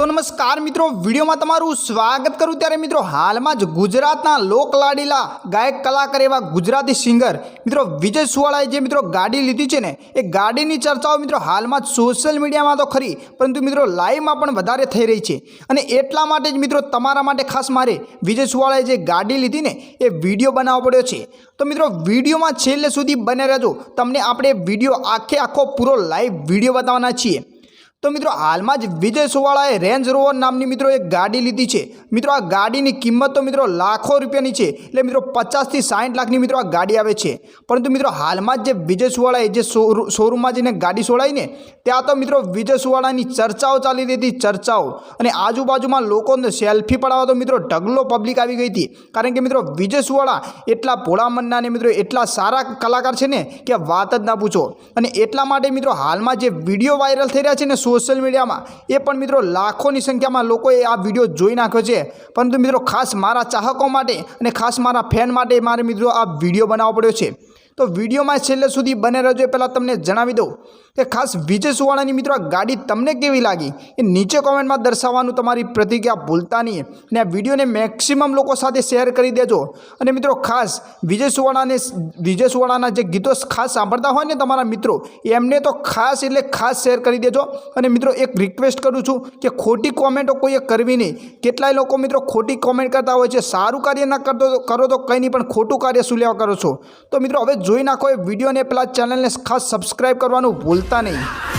તો નમસ્કાર મિત્રો, વિડીયોમાં તમારું સ્વાગત કરું. ત્યારે મિત્રો, હાલમાં જ ગુજરાતના લોકલાડીલા ગાયક કલાકાર એવા ગુજરાતી સિંગર મિત્રો વિજય સુવાળાએ જે મિત્રો ગાડી લીધી છે ને, એ ગાડીની ચર્ચાઓ મિત્રો હાલમાં જ સોશિયલ મીડિયામાં તો ખરી, પરંતુ મિત્રો લાઈવમાં પણ વધારે થઈ રહી છે. અને એટલા માટે જ મિત્રો તમારા માટે ખાસ મારે વિજય સુવાળાએ જે ગાડી લીધી ને, એ વીડિયો બનાવવો પડ્યો છે. તો મિત્રો, વિડીયોમાં છેલ્લે સુધી બને રહેજો. તમને આપણે વીડિયો આખે આખો પૂરો લાઈવ વીડિયો બતાવવાના છીએ. તો મિત્રો હાલમાં જ વિજય સુવાળાએ રેન્જ રોવર નામની મિત્રો એક ગાડી લીધી છે. મિત્રો આ ગાડીની કિંમત તો મિત્રો લાખો રૂપિયાની છે. એટલે મિત્રો પચાસથી સાઠ લાખની મિત્રો આ ગાડી આવે છે. પરંતુ મિત્રો હાલમાં જ જે વિજય સુવાળાએ જે શોરૂમમાં જઈને ગાડી સોડાઈ ને ત્યાં તો મિત્રો વિજય સુવાળાની ચર્ચાઓ ચાલી રહી હતી, ચર્ચાઓ. અને આજુબાજુમાં લોકોને સેલ્ફી પડાવવા તો મિત્રો ઢગલો પબ્લિક આવી ગઈ હતી. કારણ કે મિત્રો વિજય સુવાળા એટલા ભોળા મનના ને મિત્રો એટલા સારા કલાકાર છે ને કે વાત જ ના પૂછો. અને એટલા માટે મિત્રો હાલમાં જે વીડિયો વાયરલ થઈ રહ્યા છે ને સોશિયલ મીડિયામાં. એ પણ મિત્રો લાખોની સંખ્યામાં લોકોએ આ વીડિયો જોઈ નાખ્યો છે. પરંતુ મિત્રો ખાસ મારા ચાહકો માટે અને ખાસ મારા ફેન માટે મારે મિત્રો આ વીડિયો બનાવવો પડ્યો છે. તો વિડીયોમાં છેલ્લે સુધી બને રહેજો. પહેલાં તમને જણાવી દઉં કે ખાસ વિજય સુવાળાની મિત્રો આ ગાડી તમને કેવી લાગી? એ નીચે કોમેન્ટમાં દર્શાવવાનું તમારી પ્રતિક્રિયા ભૂલતા નહીં. અને આ વિડીયોને મેક્સિમમ લોકો સાથે શેર કરી દેજો. અને મિત્રો ખાસ વિજય સુવાળાને વિજય સુવાળાના જે ગીતો ખાસ સાંભળતા હોય ને તમારા મિત્રો, એમને તો ખાસ એટલે ખાસ શેર કરી દેજો. અને મિત્રો એક રિક્વેસ્ટ કરું છું કે ખોટી કોમેન્ટો કોઈએ કરવી નહીં. કેટલાય લોકો મિત્રો ખોટી કોમેન્ટ કરતા હોય છે, સારું કાર્ય ના કરતો, કરો તો કંઈ નહીં, પણ ખોટું કાર્ય શું લેવા કરો છો? તો મિત્રો હવે જોઈ નાખો એ વિડીયોને પેલા ચેનલને ખાસ સબસ્ક્રાઈબ કરવાનું ભૂલતા નહીં.